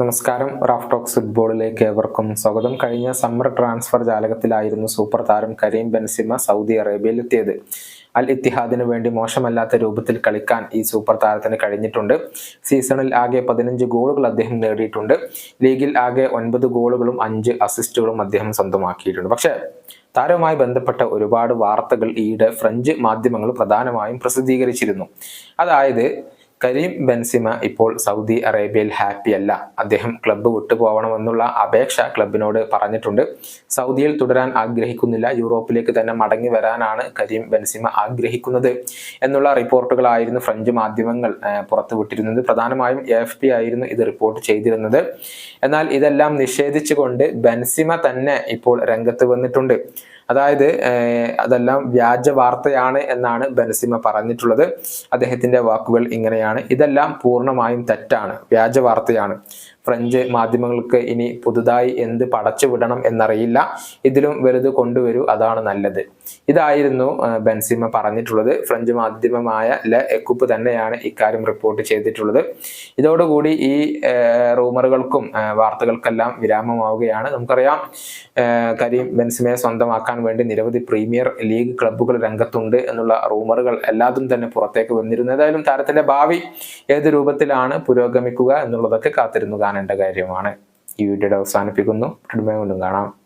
നമസ്കാരം. Raf talks ഫുട്ബോളിലേക്ക് ഏവർക്കും സ്വാഗതം. കഴിഞ്ഞ സമ്മർ ട്രാൻസ്ഫർ ജാലകത്തിലായിരുന്നു സൂപ്പർ താരം കരീം ബെൻസിമ സൗദി അറേബ്യയിലെത്തിയത്. അൽ ഇത്തിഹാദിന് വേണ്ടി മോശമല്ലാത്ത രൂപത്തിൽ കളിക്കാൻ ഈ സൂപ്പർ താരത്തിന് കഴിഞ്ഞിട്ടുണ്ട്. സീസണിൽ ആകെ പതിനഞ്ച് ഗോളുകൾ അദ്ദേഹം നേടിയിട്ടുണ്ട്. ലീഗിൽ ആകെ ഒൻപത് ഗോളുകളും അഞ്ച് അസിസ്റ്റുകളും അദ്ദേഹം സ്വന്തമാക്കിയിട്ടുണ്ട്. പക്ഷേ താരവുമായി ബന്ധപ്പെട്ട ഒരുപാട് വാർത്തകൾ ഈയിടെ ഫ്രഞ്ച് മാധ്യമങ്ങൾ പ്രധാനമായും പ്രസിദ്ധീകരിച്ചിരുന്നു. അതായത് കരീം ബെൻസിമ ഇപ്പോൾ സൗദി അറേബ്യയിൽ ഹാപ്പിയല്ല അദ്ദേഹം ക്ലബ്ബ് വിട്ടുപോകണമെന്നുള്ള അപേക്ഷ ക്ലബിനോട് പറഞ്ഞിട്ടുണ്ട്. സൗദിയിൽ തുടരാൻ ആഗ്രഹിക്കുന്നില്ല. യൂറോപ്പിലേക്ക് തന്നെ മടങ്ങി വരാനാണ് കരീം ബെൻസിമ ആഗ്രഹിക്കുന്നത് എന്നുള്ള റിപ്പോർട്ടുകളായിരുന്നു ഫ്രഞ്ച് മാധ്യമങ്ങൾ പുറത്തുവിട്ടിരുന്നത്. പ്രധാനമായും എഫ് പി ആയിരുന്നു ഇത് റിപ്പോർട്ട് ചെയ്തിരുന്നത്. എന്നാൽ ഇതെല്ലാം നിഷേധിച്ചുകൊണ്ട് ബെൻസിമ തന്നെ ഇപ്പോൾ രംഗത്ത് വന്നിട്ടുണ്ട്. അതായത് അതെല്ലാം വ്യാജ വാർത്തയാണ് എന്നാണ് ബനസിമ പറഞ്ഞിട്ടുള്ളത്. അദ്ദേഹത്തിന്റെ വാക്കുകൾ ഇങ്ങനെയാണ്. ഇതെല്ലാം പൂർണമായും തെറ്റാണ്. വ്യാജ വാർത്തയാണ്. ഫ്രഞ്ച് മാധ്യമങ്ങൾക്ക് ഇനി പുതുതായി എന്ത് പടച്ചു വിടണം എന്നറിയില്ല. ഇതിലും വലുത് കൊണ്ടുവരൂ അതാണ് നല്ലത്. ഇതായിരുന്നു ബെൻസിമ പറഞ്ഞിട്ടുള്ളത്. ഫ്രഞ്ച് മാധ്യമമായ ല എക്കുപ്പ് തന്നെയാണ് ഇക്കാര്യം റിപ്പോർട്ട് ചെയ്തിട്ടുള്ളത്. ഇതോടുകൂടി ഈ റൂമറുകൾക്കും വാർത്തകൾക്കെല്ലാം വിരാമമാവുകയാണ്. നമുക്കറിയാം കരീം ബെൻസിമയെ സ്വന്തമാക്കാൻ വേണ്ടി നിരവധി പ്രീമിയർ ലീഗ് ക്ലബ്ബുകൾ രംഗത്തുണ്ട് എന്നുള്ള റൂമറുകൾ എല്ലാതും തന്നെ പുറത്തേക്ക് വന്നിരുന്നു. ഏതായാലും താരത്തിന്റെ ഭാവി ഏത് രൂപത്തിലാണ് പുരോഗമിക്കുക എന്നുള്ളതൊക്കെ കാത്തിരുന്നു കാണേണ്ട കാര്യമാണ്. ഈ വീഡിയോയുടെ അവസാനിപ്പിക്കുന്നു. കാണാം.